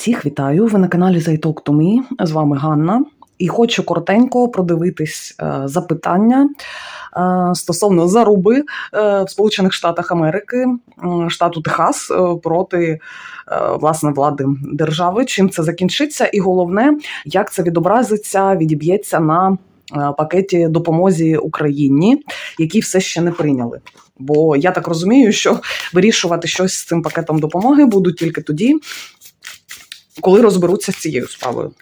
Всіх вітаю! Ви на каналі to Me. З вами Ганна. І хочу коротенько продивитись е, запитання е, стосовно заруби е, в Сполучених Штатах Америки, штату Техас проти власне влади держави. Чим це закінчиться? І головне, як це відобразиться, відіб'ється на пакеті допомозі Україні, які все ще не прийняли. Бо я так розумію, що вирішувати щось з цим пакетом допомоги будуть тільки тоді, коли розберуться з цією справою.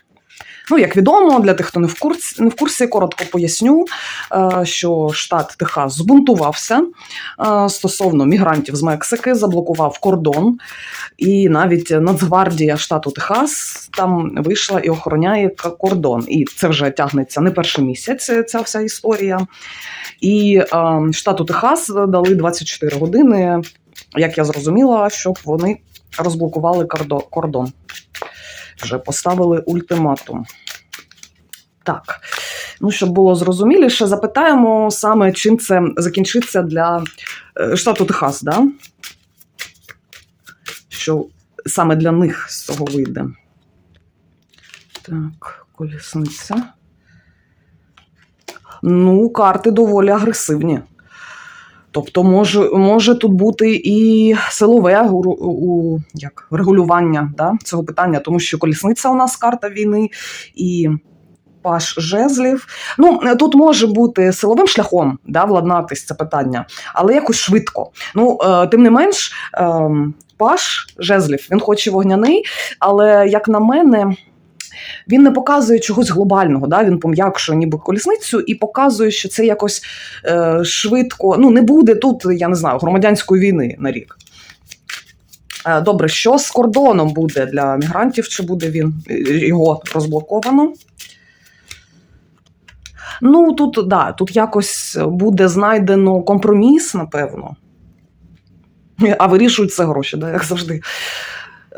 Ну, як відомо, для тих, хто не в курсі, не в курсі коротко поясню, е, що штат Техас збунтувався е, стосовно мігрантів з Мексики, заблокував кордон, і навіть Нацгвардія штату Техас там вийшла і охороняє кордон. І це вже тягнеться не перший місяць, е, ця вся історія. І штату Техас дали 24 години, як я зрозуміла, щоб вони розблокували кордо- кордон. Вже поставили ультиматум. Так, ну щоб було зрозуміліше, запитаємо саме, чим це закінчиться для е, штату Техас, да? що саме для них з цього вийде. Так, колісниця. Ну, карти доволі агресивні. Тобто може, може тут бути і силове у, у, як, регулювання да, цього питання, тому що колісниця у нас карта війни і паш жезлів. Ну, тут може бути силовим шляхом да, владнатись це питання, але якось швидко. Ну, е, тим не менш, е, паш жезлів, він хоч і вогняний, але як на мене. Він не показує чогось глобального, да? він пом'якшує ніби колісницю і показує, що це якось е, швидко. Ну, не буде тут, я не знаю, громадянської війни на рік. Е, добре, що з кордоном буде для мігрантів? Чи буде він е, його розблоковано? Ну, тут, да, тут якось буде знайдено компроміс, напевно. А вирішують це гроші, да, як завжди.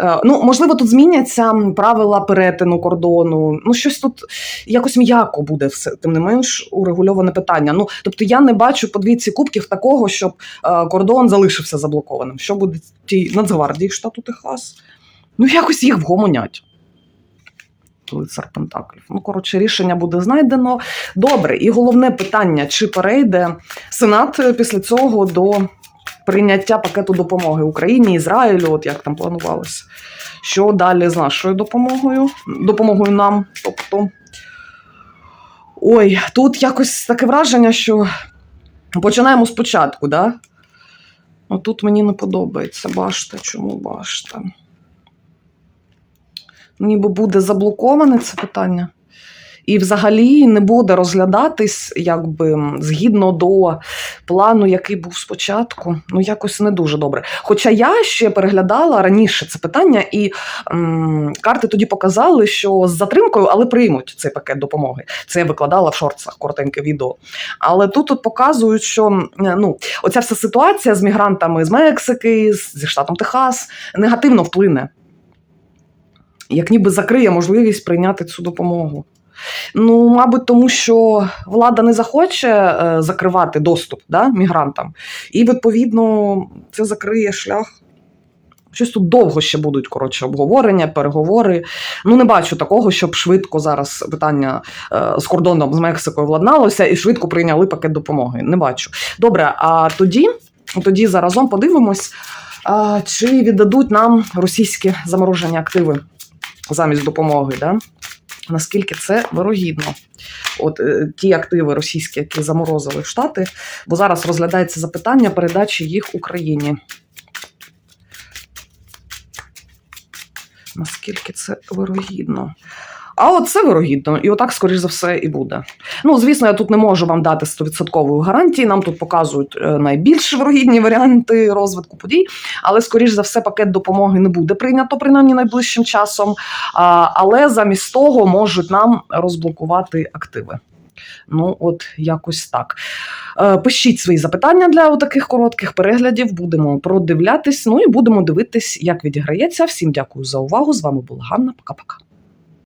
Е, Ну, можливо, тут зміняться правила перетину кордону. Ну, щось тут якось м'яко буде все, тим не менш, урегульоване питання. Ну, тобто, я не бачу по двійці кубків такого, щоб е, кордон залишився заблокованим. Що буде тій Нацгвардії штату Техас? Ну, якось їх вгомонять. Лицар Пентаклів. Ну, коротше, рішення буде знайдено. Добре, і головне питання: чи перейде Сенат е, після цього до прийняття пакету допомоги Україні, Ізраїлю, от як там планувалося. Що далі з нашою допомогою? Допомогою нам. Тобто, ой, тут якось таке враження, що починаємо спочатку, да? Отут мені не подобається башта. Чому башта? Ніби буде заблоковане це питання. І взагалі не буде розглядатись якби згідно до плану, який був спочатку. Ну, якось не дуже добре. Хоча я ще переглядала раніше це питання, і м, карти тоді показали, що з затримкою, але приймуть цей пакет допомоги. Це я викладала в шорцах коротеньке відео. Але тут тут показують, що ну, оця вся ситуація з мігрантами з Мексики, зі штатом Техас негативно вплине. Як ніби закриє можливість прийняти цю допомогу. Ну, мабуть, тому що влада не захоче е, закривати доступ да, мігрантам, і відповідно це закриє шлях. Щось тут довго ще будуть коротше обговорення, переговори. Ну, не бачу такого, щоб швидко зараз питання е, з кордоном з Мексикою владналося і швидко прийняли пакет допомоги. Не бачу. Добре, а тоді, тоді заразом подивимось, чи віддадуть нам російські заморожені активи замість допомоги. Да? Наскільки це вирогідно? От е, ті активи російські, які заморозили Штати, бо зараз розглядається запитання передачі їх Україні. Наскільки це вирогідно? А от це вирогідно, і отак, скоріш за все, і буде. Ну, звісно, я тут не можу вам дати 100% гарантії. Нам тут показують е, найбільш вирогідні варіанти розвитку подій, але, скоріш за все, пакет допомоги не буде прийнято принаймні найближчим часом. Але замість того можуть нам розблокувати активи. Ну, от якось так. Е, Пишіть свої запитання для таких коротких переглядів. Будемо продивлятись. Ну і будемо дивитись, як відіграється. Всім дякую за увагу. З вами була Ганна. Пока-пока.